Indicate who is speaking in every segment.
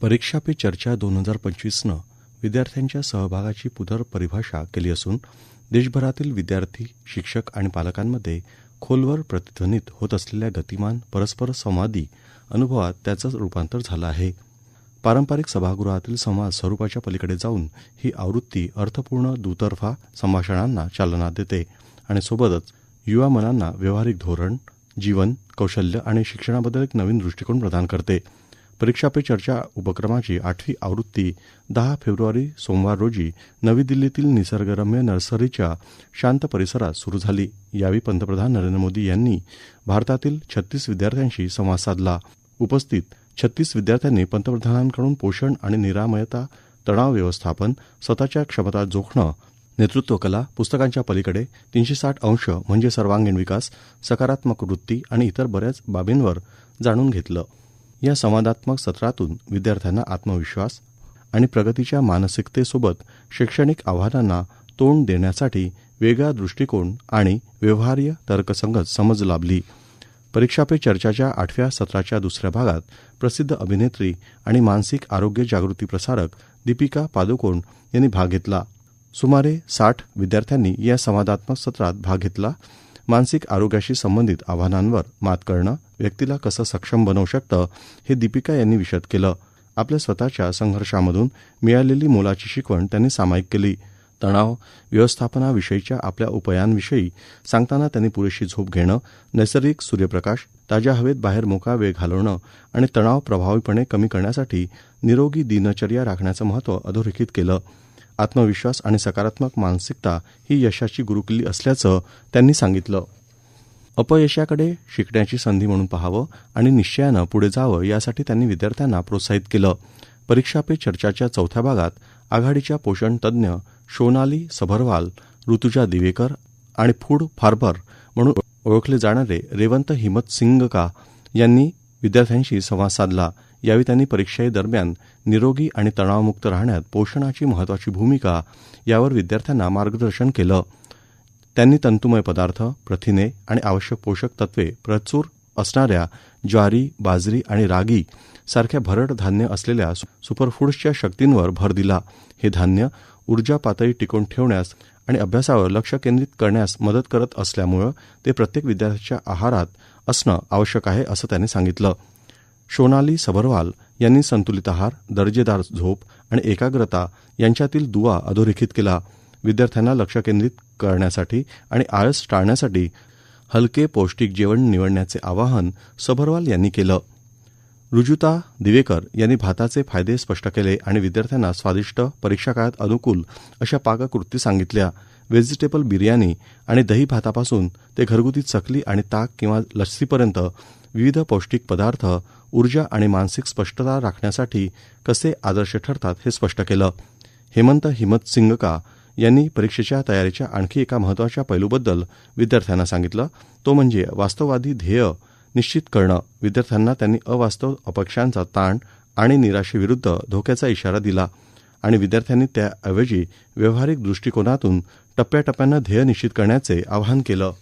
Speaker 1: परीक्षा पे चर्चा दोन हजार पंचवीसनं विद्यार्थ्यांच्या सहभागाची पुनर्परिभाषा केली असून देशभरातील विद्यार्थी शिक्षक आणि पालकांमध्ये खोलवर प्रतिध्वनित होत असलेल्या गतिमान परस्पर संवादी अनुभवात त्याचं रूपांतर झालं आहे. पारंपरिक सभागृहातील संवाद स्वरूपाच्या पलीकडे जाऊन ही आवृत्ती अर्थपूर्ण दुतर्फा संभाषणांना चालना देते आणि सोबतच युवा मनांना व्यावहारिक धोरण जीवन कौशल्य आणि शिक्षणाबद्दल एक नवीन दृष्टिकोन प्रदान करते. परीक्षा पे चर्चा उपक्रमाची आठवी आवृत्ती दहा फेब्रुवारी सोमवार रोजी नवी दिल्लीतील निसर्गरम्य नर्सरीच्या शांत परिसरात सुरू झाली. यावेळी पंतप्रधान नरेंद्र मोदी यांनी भारतातील छत्तीस विद्यार्थ्यांशी संवाद साधला. उपस्थित छत्तीस विद्यार्थ्यांनी पंतप्रधानांकडून पोषण आणि निरामयता तणाव व्यवस्थापन स्वतःच्या क्षमता जोखणं नेतृत्व कला पुस्तकांच्या पलीकडे तीनशे साठ अंश म्हणजे सर्वांगीण विकास सकारात्मक वृत्ती आणि इतर बऱ्याच बाबींवर जाणून घेतलं. या संवादात्मक सत्रातून विद्यार्थ्यांना आत्मविश्वास आणि प्रगतीच्या मानसिकतेसोबत शैक्षणिक आव्हानांना तोंड देण्यासाठी वेगळा दृष्टिकोन आणि व्यवहार्य तर्कसंगत समज लाभली. परीक्षा पे चर्चाच्या आठव्या सत्राच्या दुसऱ्या भागात प्रसिद्ध अभिनेत्री आणि मानसिक आरोग्य जागृती प्रसारक दीपिका पादुकोण यांनी भाग घेतला. सुमारे साठ विद्यार्थ्यांनी या संवादात्मक सत्रात भाग घेतला. मानसिक आरोग्याशी संबंधित आव्हानांवर मात करणं व्यक्तीला कसं सक्षम बनवू शकतं हे दीपिका यांनी विशद केलं. आपल्या स्वतःच्या संघर्षामधून मिळालेली मोलाची शिकवण त्यांनी सामायिक केली. तणाव व्यवस्थापनाविषयीच्या आपल्या उपायांविषयी सांगताना त्यांनी पुरेशी झोप घेणं नैसर्गिक सूर्यप्रकाश ताज्या हवेत बाहेर मोकळा वेळ घालवणं आणि तणाव प्रभावीपणे कमी करण्यासाठी निरोगी दिनचर्या राखण्याचं महत्त्व अधोरेखित केलं. आत्मविश्वास आणि सकारात्मक मानसिकता ही यशाची गुरुकिल्ली असल्याचं त्यांनी सांगितलं. अपयशाकडे शिकण्याची संधी म्हणून पाहावं आणि निश्चयानं पुढे जावं यासाठी त्यांनी विद्यार्थ्यांना प्रोत्साहित केलं. परीक्षा पे चर्चाच्या चौथ्या भागात आघाडीच्या पोषण तज्ज्ञ शोनाली सभरवाल ऋतुजा दिवेकर आणि फूड फार्बर म्हणून ओळखले जाणारे रेवंत हिमत सिंगका यांनी विद्यार्थ्यांशी संवाद साधला. यावेळी त्यांनी परीक्षेदरम्यान निरोगी आणि तणावमुक्त राहण्यात पोषणाची महत्वाची भूमिका यावर विद्यार्थ्यांना मार्गदर्शन केलं. त्यांनी तंतुमय पदार्थ प्रथिने आणि आवश्यक पोषक तत्वे प्रचूर असणाऱ्या ज्वारी बाजरी आणि रागी सारख्या भरड धान्य असलेल्या सुपरफूड्सच्या शक्तींवर भर दिला. हे धान्य ऊर्जा पातळी टिकवून ठेवण्यास आणि अभ्यासावर लक्ष केंद्रित करण्यास मदत करत असल्यामुळं ते प्रत्येक विद्यार्थ्याच्या आहारात असणं आवश्यक आहे असं त्यांनी सांगितलं. शोनाली सबरवाल यांनी संतुलित आहार दर्जेदार झोप आणि एकाग्रता यांच्यातील दुवा अधोरेखित केला. विद्यार्थ्यांना लक्ष केंद्रित करण्यासाठी आणि आळस टाळण्यासाठी हलके पौष्टिक जेवण निवडण्याचे आवाहन सभरवाल यांनी केलं. रुजुता दिवेकर यांनी भाताचे फायदे स्पष्ट केले आणि विद्यार्थ्यांना स्वादिष्ट परीक्षा काळात अनुकूल अशा पाककृती सांगितल्या. व्हेजिटेबल बिर्याणी आणि दही भातापासून ते घरगुती चकली आणि ताक किंवा लस्सीपर्यंत विविध पौष्टिक पदार्थ ऊर्जा आणि मानसिक स्पष्टता राखण्यासाठी कसे आदर्श ठरतात हे स्पष्ट केलं. हेमंत हिमत सिंगका यांनी परीक्षेच्या तयारीच्या आणखी एका महत्त्वाच्या पैलूबद्दल विद्यार्थ्यांना सांगितलं. तो म्हणजे वास्तववादी ध्येय निश्चित करणं. विद्यार्थ्यांना त्यांनी अवास्तव अपेक्षांचा ताण आणि निराशेविरुद्ध धोक्याचा इशारा दिला आणि विद्यार्थ्यांनी त्याऐवजी व्यावहारिक दृष्टिकोनातून टप्प्याटप्प्यानं ध्येय निश्चित करण्याचे आवाहन केलं.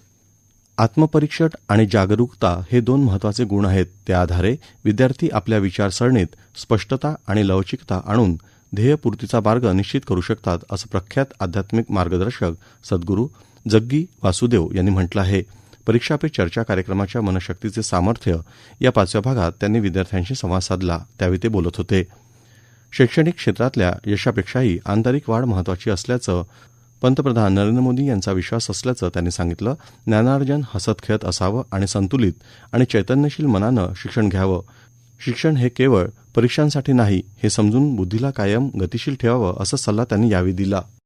Speaker 1: आत्मपरीक्षण आणि जागरूकता हे दोन महत्त्वाचे गुण आहेत. त्या आधारे विद्यार्थी आपल्या विचारसरणीत स्पष्टता आणि लवचिकता आणून ध्येयपूर्तीचा मार्ग निश्चित करू शकतात असं प्रख्यात आध्यात्मिक मार्गदर्शक सद्गुरू जग्गी वासुदेव यांनी म्हटलं आहे. परीक्षा पे चर्चा कार्यक्रमाच्या मनशक्तीचे सामर्थ्य या पाचव्या भागात त्यांनी विद्यार्थ्यांशी संवाद साधला. त्यावेळी ते बोलत होते. शैक्षणिक क्षेत्रातल्या यशापेक्षाही आंतरिक वाढ महत्वाची असल्याचं पंतप्रधान नरेंद्र मोदी यांचा विश्वास असल्याचं त्यांनी सांगितलं. ज्ञानार्जन हसत खेळत असावं आणि संतुलित आणि चैतन्यशील मनानं शिक्षण घ्यावं. शिक्षण हे केवळ परीक्षांसाठी नाही हे समजून बुद्धीला कायम गतिशील ठेवावं असा सल्ला त्यांनी यावेळी दिला.